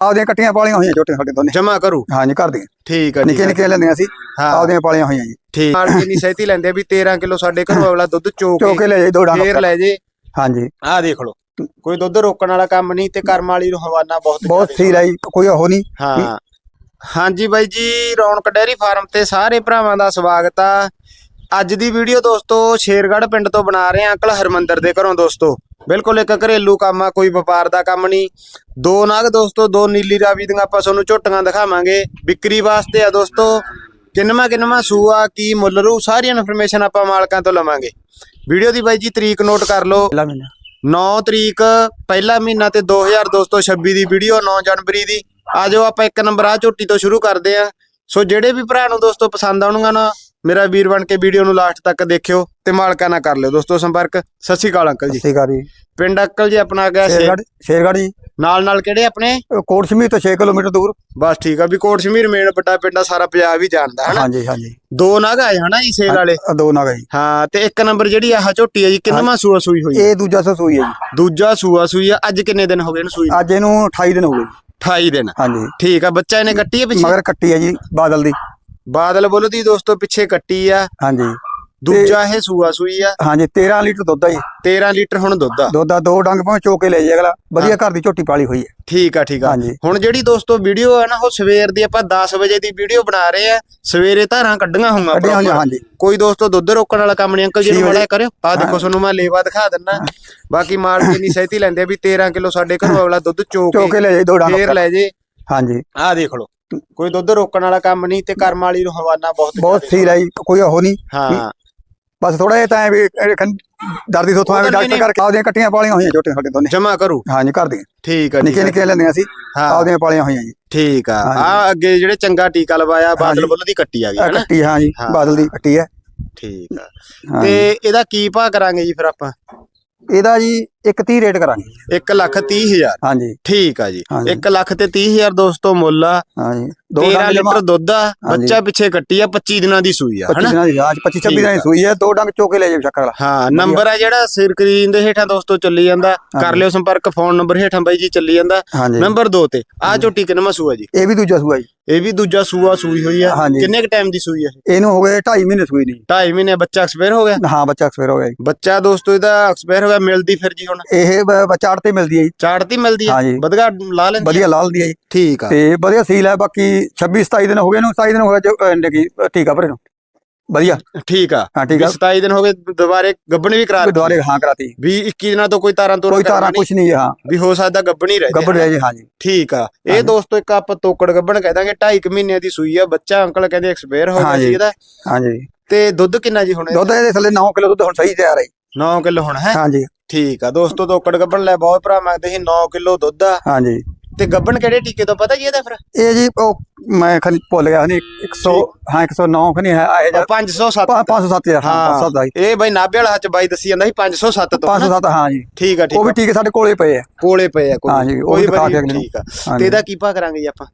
ਆਪਦੀਆਂ ਕੱਟੀਆਂ ਪਾਲੀਆਂ ਹੋਈਆਂ ਛੋਟੇ ਸਾਡੇ ਦੋਨੇ। ਜਮਾ ਕਰੂ। ਹਾਂਜੀ ਘਰ ਦੀਆਂ। ਠੀਕ ਆ ਨਿੱਕੇ ਨਿੱਕੇ ਲੈਂਦੀਆਂ ਸੀ ਹਾਂ। ਆਪਦੀਆਂ ਪਾਲੀਆਂ ਹੋਈਆਂ ਜੀ। ਠੀਕ। ਨਾਲ ਕਿੰਨੀ ਸਹਿਤੀ ਲੈਂਦੇ ਆ ਵੀ 13 ਕਿਲੋ ਸਾਡੇ ਘਰੋਂ ਅਗਲਾ ਦੁੱਧ ਚੋ ਚੋ ਕੇ ਕੇ ਲੈ ਜਾਈ ਦੋ ਡੰਗ ਫੇਰ ਲੈ ਜੇ। ਹਾਂਜੀ ਆਹ ਦੇਖ ਲਓ। ਕੋਈ ਦੁੱਧ ਰੋਕਣ ਵਾਲਾ ਕੰਮ ਨਹੀਂ ਤੇ ਕਰਮ ਵਾਲੀ ਨੂੰ ਹਵਾਨਾ ਬਹੁਤ ਬਹੁਤ ਜ਼ਿਆਦੇ ਸੀ ਰਹੀ ਕੋਈ ਉਹ ਨਹੀਂ। ਹਾਂ। ਹਾਂਜੀ ਬਾਈ ਜੀ ਰੌਣਕ ਡੈਰੀ ਫਾਰਮ ਤੇ ਸਾਰੇ ਭਰਾਵਾਂ ਦਾ ਸਵਾਗਤ ਆ। ਅੱਜ ਦੀ ਵੀਡੀਓ ਦੋਸਤੋ ਸ਼ੇਰਗੜ੍ਹ ਪਿੰਡ ਤੋਂ ਬਣਾ ਰਹੇ ਆ ਅੰਕਲ ਹਰਮੰਦਰ ਦੇ ਘਰੋਂ ਦੋਸਤੋ। ਬਿਲਕੁਲ ਇੱਕ ਘਰੇਲੂ ਕੰਮ ਆ ਕੋਈ ਵਪਾਰ ਦਾ ਕੰਮ ਨਹੀਂ। ਦੋ ਨਾਗ ਦੋਸਤੋ ਦੋ ਨੀਲੀ ਰਾਵੀ ਦੀਆਂ ਆਪਾਂ ਤੁਹਾਨੂੰ ਝੋਟੀਆਂ ਦਿਖਾਵਾਂਗੇ। ਵਿਕਰੀ ਵਾਸਤੇ ਆ ਦੋਸਤੋ ਕਿੰਨਵਾਂ ਕਿੰਨਵਾਂ ਸੂਆ ਕੀ ਮੁੱਲ ਰੂ ਸਾਰੀ ਇਨਫੋਰਮੇਸ਼ਨ ਆਪਾਂ ਮਾਲਕਾਂ ਤੋਂ ਲਵਾਂਗੇ। ਵੀਡੀਓ ਦੀ ਬਾਈ ਜੀ ਤਰੀਕ ਨੋਟ ਕਰ ਲਓ। ਪਹਿਲਾ ਮਹੀਨਾ। 9 ਤਰੀਕ ਪਹਿਲਾ ਮਹੀਨਾ ਤੇ 2226 ਦੀ ਵੀਡੀਓ 9 ਜਨਵਰੀ ਦੀ। ਆਜੋ ਆਪਾਂ ਇੱਕ ਨੰਬਰ ਆ ਝੋਟੀ ਤੋਂ ਸ਼ੁਰੂ ਕਰਦੇ ਆ ਸੋ ਜਿਹੜੇ ਵੀ ਭਰਾ ਨੂੰ ਦੋਸਤੋ ਪਸੰਦ ਆਉਣਗਾ ਨਾ ਮੇਰਾ ਵੀਰ ਬਣ ਕੇ ਵੀਡੀਓ ਨੂੰ ਲਾਸਟ ਤੱਕ ਦੇਖਿਓ ਤੇ ਮਾਲਕਾਂ ਨਾਲ ਕਰ ਲਿਓ ਦੋਸਤੋ ਸੰਪਰਕ। ਸਤਿ ਸ਼੍ਰੀ ਅਕਾਲ ਅੰਕਲ ਜੀ। ਸਤਿਕਾਰੀ ਪਿੰਡ ਅੰਕਲ ਜੀ ਆਪਣਾ ਆ ਗਿਆ ਸ਼ੇਰਗੜ ਸ਼ੇਰਗੜ ਜੀ। ਨਾਲ ਨਾਲ ਕਿਹੜੇ ਆਪਣੇ? ਕੋਟ ਤੋਂ 6 ਕਿਲੋਮੀਟਰ ਦੂਰ। ਬਸ ਠੀਕ ਆ ਵੀ ਕੋਟ ਸ਼ਮੀਰ ਮੇਨ ਵੱਡਾ ਪਿੰਡ ਆ ਸਾਰਾ ਪੰਜਾਬ ਹੀ ਜਾਣਦਾ ਹਨਾ? ਹਾਂਜੀ ਹਾਂਜੀ। ਦੋ ਨਾਗ ਆਏ ਹਨਾ ਜੀ ਸੇਲ ਵਾਲੇ? ਦੋ ਨਾਗਾ ਜੀ। ਹਾਂ ਤੇ ਇੱਕ ਨੰਬਰ ਜਿਹੜੀ ਆਹ ਝੋਟੀ ਆ ਜੀ ਕਿੰਨਵਾਂ ਸੂਆ ਸੂਈ ਹੋਈ? ਇਹ ਦੂਜਾ ਸੂਈ ਹੈ ਜੀ। ਦੂਜਾ ਸੂਆ ਸੂਈ ਆ ਅੱਜ ਕਿੰਨੇ ਦਿਨ ਹੋ ਗਏ ਇਹਨੂੰ ਸੂਈ ਨੂੰ? ਅੱਜ ਇਹਨੂੰ 28 ਦਿਨ ਹੋ ਗਏ ਜੀ। 28 ਦਿਨ। ਹਾਂਜੀ। ਠੀਕ ਆ ਬੱਚਾ ਇਹਨੇ ਕੱਟੀ ਆ ਪਿੱਛੇ? ਮਗਰ ਕੱਟੀ ਹੈ ਜੀ ਬਾਦਲ ਦੀ। ਬਾਦਲ ਬੋਲੋ ਦੀ ਦੋਸਤੋ ਪਿੱਛੇ ਕੱਟੀ ਆ। ਹਾਂਜੀ। ਦੂਜਾ ਇਹ ਸੂਆ ਸੂਈ ਆ। ਹਾਂਜੀ 13 ਲੀਟਰ ਦੁੱਧ ਆ ਜੀ। 13 ਲੀਟਰ ਹੁਣ ਦੁੱਧ ਆ। ਦੁੱਧ ਆ ਦੋ ਡੰਗ ਭਾਵੇਂ ਚੋ ਕੇ ਲੈ ਜਾਏ ਅਗਲਾ। ਵਧੀਆ ਘਰ ਦੀ ਝੋਟੀ ਪਾਲੀ ਹੋਈ ਹੈ। ਠੀਕ ਆ ਠੀਕ ਆ। ਹਾਂਜੀ। ਹੁਣ ਜਿਹੜੀ ਦੋਸਤੋ ਵੀਡੀਓ ਆ ਨਾ ਉਹ ਸਵੇਰ ਦੀ ਆਪਾਂ 10 ਵਜੇ ਦੀ ਵੀਡੀਓ ਬਣਾ ਰਹੇ ਆ। ਸਵੇਰੇ ਧਾਰਾਂ ਕੱਢੀਆਂ ਹੋਈਆਂ ਕੱਢੀਆਂ। ਹਾਂਜੀ। ਕੋਈ ਦੋਸਤੋ ਦੁੱਧ ਰੋਕਣ ਵਾਲਾ ਕੰਮ ਨਹੀਂ ਅੰਕਲ ਜੀ ਨੂੰ ਵਜੇ। ਕਰਿਓ। ਆ ਦੇਖੋ ਤੁਹਾਨੂੰ ਮੈਂ ਲੇਵਾ ਦਿਖਾ ਦਿੰਨਾ। ਬਾਕੀ ਮਾਲ ਕਿੰਨੀ ਸਹਿਤੀ ਲੈਂਦੇ ਆ ਵੀ 13 ਕਿਲੋ ਸਾਡੇ ਘਰੋਂ ਅਗਲਾ ਦੁੱਧ ਚੋ ਚੋ ਕੇ ਲੈ ਜਾਏ ਦੋ ਡੰਗ ਫੇਰ ਲੈ ਜੇ ਹਾਂਜੀ। ਆਹ ਦੇਖ ਲਓ। ਕੋਈ ਦੁੱਧ ਰੋਕਣ ਵਾਲਾ ਕੰਮ ਨਹੀਂ ਤੇ ਕਰਮ ਵਾਲੀ ਨੂੰ ਹਵਾਨਾ ਬਹੁਤ ਬਹੁਤ ਜ਼ਿਆਦੇ ਸੀ ਰਹੀ ਕੋਈ ਉਹ ਨਹੀਂ। ਹਾਂ। ਬਸ ਥੋੜਾ ਜਿਹਾ ਤਾਂ ਵੀ ਦਰਦੀ ਤਾਂ ਡਾਕਟਰ ਨਹੀਂ- ਕਰਕੇ ਆਪਦੀਆਂ ਕੱਟੀਆਂ ਪਾਲੀਆਂ ਹੋਈਆਂ ਛੋਟੇ ਸਾਡੇ ਦੋਨੇ। ਜਮਾ ਕਰੂ। ਹਾਂਜੀ ਘਰ ਦੀਆਂ ਠੀਕ ਆ ਨਿੱਕੇ ਨਿੱਕੇ ਲੈਂਦੀਆਂ ਸੀ। ਆਪਦੀਆਂ ਪਾਲੀਆਂ ਹੋਈਆਂ ਜੀ। ਠੀਕ ਆ। ਆ ਅੱਗੇ ਜਿਹੜੇ ਚੰਗਾ ਟੀਕਾ ਲਵਾਇਆ ਬਾਦਲ। ਬੁੱਲ ਦੀ ਕੱਟੀ ਆ ਗਈ ਹੈ ਨਾ ਕੱਟੀ ਹਾਂ ਜੀ। ਬਾਦਲ ਦੀ ਕੱਟੀ ਹੈ। ਠੀਕ ਆ। ਤੇ ਇਹਦਾ ਕੀ ਭਾਅ ਕਰਾਂਗੇ ਜੀ ਫਿਰ ਆਪਾਂ? ਇਹਦਾ ਜੀ 130 ਰੇਟ ਕਰਾਂਗੇ। 1 ਲੱਖ 30 ਹਜ਼ਾਰ। ਹਾਂਜੀ। ਠੀਕ ਆ ਜੀ। ਹਾਂਜੀ। 1 ਲੱਖ ਤੇ 30 ਹਜ਼ਾਰ ਦੋਸਤੋ ਮੁੱਲ ਆ। ਹਾਂਜੀ। ਦੋ 13 ਡੰਗ ਜਮਾ। ਲੀਟਰ ਦੁੱਧ ਆ। ਹਾਂਜੀ। ਬੱਚਾ ਪਿੱਛੇ ਕੱਟੀ ਆ 25 ਦਿਨਾਂ ਦੀ ਸੂਈ ਆ 25 ਹਨਾ? ਦਿਨਾਂ ਦੀ ਹਾਂ 25 26 ਦਿਨਾਂ ਦੀ। ਸੂਈ ਹੈ ਦੋ ਡੰਗ ਚੋ ਕੇ ਲੈ ਜਾਏ ਚੱਕਰ ਵਾਲਾ। ਹਾਂ ਨੰਬਰ ਆ ਜਿਹੜਾ ਸਕਰੀਨ ਦੇ ਹੇਠਾਂ ਦੋਸਤੋ ਚੱਲੀ ਜਾਂਦਾ। ਕਰ। ਲਿਓ ਸੰਪਰਕ ਫੋਨ ਨੰਬਰ ਹੇਠਾਂ ਬਾਈ ਜੀ ਚੱਲੀ ਜਾਂਦਾ। ਹਾਂਜੀ। ਨੰਬਰ 2 ਤੇ ਆ ਝੋਟੀ ਕਿੰਨਵਾਂ ਸੂਆ ਜੀ? ਇਹ ਵੀ ਦੂਜਾ ਸੂਆ ਜੀ। ਇਹ ਵੀ ਦੂਜਾ ਸੂਆ ਸੂਈ ਹੋਈ ਆ। ਹਾਂਜੀ। ਕਿੰਨੇ ਕ ਟਾਈਮ ਦੀ ਸੂਈ ਆ ਇਹਨੂੰ ਹੋ ਗਏ 2.5 ਮਹੀਨੇ ਸੂਈ ਨਹੀਂ 2.5 ਮਹੀਨੇ ਬੱਚਾ ਐਕਸਪਾਇਰ ਹੋ ਗਿਆ? ਹਾਂ ਬੱਚਾ ਐਕਸਪਾਇਰ ਹੋ ਗਿਆ ਜੀ। ਬੱਚਾ ਦੋਸਤੋ ਇਹਦਾ ਐਕਸਪਾਇਰ ਹੋ ਗਿਆ ਮਿਲਦੀ ਫਿਰ ਜੀ ਹੁਣ। ਇਹ ਅੜ ਤੇ ਮਿਲਦੀ ਹੈ ਜੀ। ਚਾੜਤੀ ਮਿਲਦੀ ਆ ਹਾਂਜੀ। ਵਧਗਾ ਲਾ ਲੈਂਦੀ? ਵਧੀਆ ਲਾਲ ਦੀ ਹੈ ਜੀ। ਠੀਕ ਆ। ਤੇ ਵਧੀਆ ਸੀਲ ਹੈ ਬਾਕੀ 26 27 ਦਿਨ ਹੋ ਗਏ ਨੂੰ 27 ਦਿਨ ਹੋ ਗਏ ਜੋ ਟੀਕਾ ਭਰੇ ਨੂੰ। ਵਧੀਆ। ਠੀਕ ਆ। ਹਾਂ ਠੀਕ ਆ। 27 ਦਿਨ ਹੋ ਗਏ ਦੁਬਾਰੇ ਗੱਬਣ ਵੀ ਕਰਾ ਦੁਆਰੇ ਹਾਂ ਕਰਾਤੀ ਵੀ 21 ਦਿਨਾਂ ਤੋਂ ਕੋਈ ਤਾਰਾਂ ਤੋਂ ਕੋਈ ਤਾਰਾਂ ਕੁਛ ਨਹੀਂ ਹੈ, ਹਾਂ। ਵੀ ਹੋ ਸਕਦਾ ਗੱਬਣ ਹੀ ਰਹਿ ਜਾਏ ਰਹਿ ਜੀ ਹਾਂ ਜੀ। ਠੀਕ ਆ। ਇਹ। ਦੋਸਤੋ ਇੱਕ ਆਪਾਂ ਤੋਕੜ ਗੱਬਣ ਕਹਿ ਦਾਂਗੇ 2.5 ਮਹੀਨਿਆਂ ਦੀ ਸੂਈ ਆ। ਬੱਚਾ ਅੰਕਲ ਕਹਿੰਦੇ ਐਕਸਪਾਇਰ ਹੋ ਗਿਆ। ਸੀ ਇਹਦਾ। ਹਾਂਜੀ। ਤੇ ਦੁੱਧ ਕਿੰਨਾ ਜੀ ਹੁਣ ਦੁੱਧ ਇਹਦੇ? ਥੱਲੇ 9 ਕਿਲੋ ਦੁੱਧ ਹੁਣ ਸਹੀ ਤਿਆਰ ਹੈ ਜੀ। 9 ਕਿਲੋ ਹੁਣ ਹੈ? ਹਾਂਜੀ। ਠੀਕ ਆ ਦੋਸਤੋ ਤੋਕੜ ਗੱਬਣ ਲੈ ਬਹੁਤ ਭਰਾ ਮੰਗਦੇ ਸੀ 9 ਕਿਲੋ ਦੁੱਧ ਆ। ਹਾਂਜੀ। ਤੇ ਗੱਬਣ ਕਿਹੜੇ ਟੀਕੇ ਤੋਂ ਪਤਾ ਜੀ ਇਹਦਾ ਫਿਰ? ਇਹ ਜੀ ਉਹ ਮੈਂ ਖਨੀ ਭੁੱਲ ਗਿਆ ਨਹੀਂ 100 ਹਾਂ 109 ਖਨੀ ਹੈ ਆਏ ਉਹ 507 507 ਹਾਂ ਹਾਂ 507 ਦਾ ਇਹ ਬਈ ਨਾਭੇ ਵਾਲਾ ਹੱਥ ਬਾਈ ਦੱਸੀ ਜਾਂਦਾ ਸੀ 507 ਤੋਂ ਹਨਾ? 507 ਹਾਂ ਜੀ। ਠੀਕ ਆ ਠੀਕ ਉਹ ਵੀ ਟੀਕੇ ਸਾਡੇ ਕੋਲੇ ਪਏ ਆ। ਕੋਲੇ ਪਏ ਆ ਕੋਈ ਕੋਈ ਵੀ ਦਿਖਾ ਕੇ। ਠੀਕ ਆ। ਤੇ ਇਹਦਾ ਕੀ ਭਾਅ ਕਰਾਂਗੇ ਜੀ ਆਪਾਂ?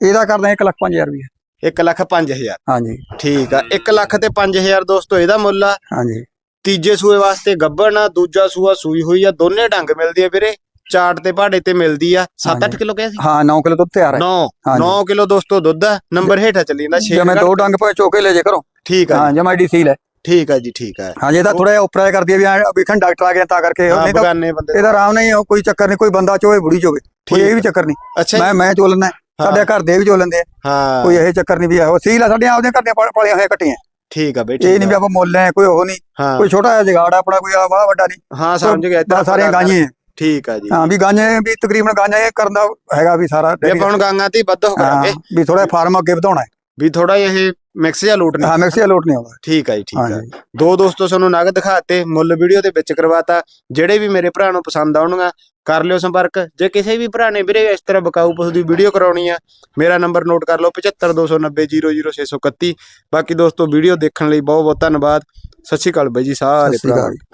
ਇਹਦਾ ਕਰਦੇ 1 ਲੱਖ 5000 ਰੁਪਏ 1 ਲੱਖ 5000 ਹਾਂਜੀ ਠੀਕ ਆ 1 ਲੱਖ ਤੇ 5000 ਦੋਸਤੋ ਇਹਦਾ ਮੁੱਲ ਆ। ਹਾਂਜੀ ਤੀਜੇ ਸੂਏ ਵਾਸਤੇ ਗੱਬਣ ਆ ਦੂਜਾ ਸੂਆ ਸੂਈ ਹੋਈ ਆ ਦੋਨੇ ਢੰਗ ਮਿਲਦੀ ਆ ਵੀਰੇ। ਚਾਟ ਤੇ ਪਹਾੜੇ ਤੇ ਮਿਲਦੀ ਆ। 7-8 ਹਾਂਜੀ। ਕਿਲੋ ਕਿਹਾ ਸੀ? ਹਾਂ 9 ਕਿਲੋ ਦੁੱਧ ਤਿਆਰ ਹੈ। 9 ਹਾਂਜੀ। 9 ਕਿਲੋ ਦੋਸਤੋ ਦੁੱਧ ਆ। ਨੰਬਰ ਹੇਠਾਂ ਚੱਲੀ ਜਾਂਦਾ ਜੇ ਮੈਂ 6 ਦੋ ਡੰਗ ਪਏ ਚੋਕੇ ਲੈ ਜੇ ਕਰੋ ਠੀਕ ਆ ਹਾਂ ਜਮਾ ਡੀ ਸੀਲ ਹੈ। ਠੀਕ ਆ ਜੀ ਠੀਕ ਆ। ਹਾਂ ਜੇ ਤਾਂ ਥੋੜਾ ਜਿਹਾ ਉਪਰਾ ਕਰਦੀ ਹੈ ਵੀ ਵੇਖਣ ਡਾਕਟਰ ਆ ਗਿਆ ਤਾਂ ਕਰਕੇ ਨਹੀਂ ਤਾਂ ਇਹਦਾ ਆਰਾਮ ਨਹੀਂ ਹੈ, ਕੋਈ ਚੱਕਰ ਨਹੀਂ ਕੋਈ ਬੰਦਾ ਚੋਵੇ ਬੁੜੀ ਚੋਵੇ। ਕੋਈ ਇਹ ਵੀ ਚੱਕਰ ਨਹੀਂ। ਅੱਛਾ। ਮੈਂ ਮੈਂ ਚੋ ਲੈਣਾ ਸਾਡੇ ਘਰ ਦੇ ਵੀ ਚੋ ਲੈਂਦੇ ਆ। ਹਾਂ। ਕੋਈ ਇਹ ਚੱਕਰ ਨਹੀਂ ਵੀ ਆਹੋ ਸੀਲ ਆ ਸਾਡੀਆਂ ਆਪਦੀਆਂ ਘਰ ਦੀਆਂ ਪਾ- ਪਾਲੀਆਂ ਹੋਈਆਂ ਕੱਟੀਆਂ ਠੀਕ ਆ ਬਈ ਇਹ ਨਹੀਂ ਵੀ ਆਪਾਂ ਮੁੱਲ ਲੈ ਕੋਈ ਉਹ ਨਹੀਂ ਹਾਂ। ਕੋਈ ਛੋਟਾ ਜਿਹਾ ਜਗਾੜ ਆ ਆਪਣਾ ਕੋਈ ਆ ਵੱਡਾ ਨਹੀਂ ਹਾਂ ਸਮਝ ਗਿਆ ਬਸ ਸਾਰੀਆਂ ਗਾਂਆਂ ਠੀਕ ਆ ਜੀ। ਹਾਂ ਵੀ ਗਾਂਆਂ ਵੀ ਤਕਰੀਬਨ ਗਾਂਆਂ ਇਹ ਕਰਨ ਦਾ ਹੈਗਾ ਵੀ ਸਾਰਾ ਵੀ ਆਪਾਂ ਹੁਣ ਗਾਂਗਾ ਤੇ ਹੀ ਵੱਧ ਹੋ ਹਾਂ ਕਰਾਂਗੇ ਵੀ ਥੋੜਾ ਫਾਰਮ ਅੱਗੇ ਵਧਾਉਣਾ ਹੈ। ਵੀ ਥੋੜਾ ਜਿਹਾ ਇਹ ਮਿਕਸ ਜਿਹਾ ਲੂਟ ਨਹੀਂ ਹਾਂ ਮਿਕਸੀ ਲੋਟ ਨਹੀਂ ਆਉਂਦਾ। ਠੀਕ ਆ ਜੀ ਠੀਕ ਆ। ਹਾਂਜੀ। ਦੋ ਦੋਸਤੋ ਤੁਹਾਨੂੰ ਨਗ ਦਿਖਾਤੇ ਮੁੱਲ ਵੀਡੀਓ ਦੇ ਵਿੱਚ ਕਰਵਾਤਾ। ਜਿਹੜੇ ਵੀ ਮੇਰੇ ਭਰਾ ਨੂੰ ਪਸੰਦ ਆਉਣਗਾ ਕਰ ਲਿਓ ਸੰਪਰਕ। ਜੇ ਕਿਸੇ ਵੀ ਭਰਾ ਨੇ ਵੀਰੇ ਇਸ ਤਰ੍ਹਾਂ ਬਕਾਊ ਪਸ਼ੂ ਦੀ ਵੀਡੀਓ ਕਰਾਉਣੀ ਆ ਮੇਰਾ ਨੰਬਰ ਨੋਟ ਕਰ ਲਓ 7529000631 ਬਾਕੀ ਦੋਸਤੋ ਵੀਡੀਓ ਦੇਖਣ ਲਈ ਬਹੁਤ ਬਹੁਤ ਧੰਨਵਾਦ। ਸਤਿ ਸ਼੍ਰੀ ਅਕਾਲ ਬਾਈ ਜੀ ਸਾਰੇ ਸ਼੍ਰੀ ਭਰਾ। ਅਕਾਲ।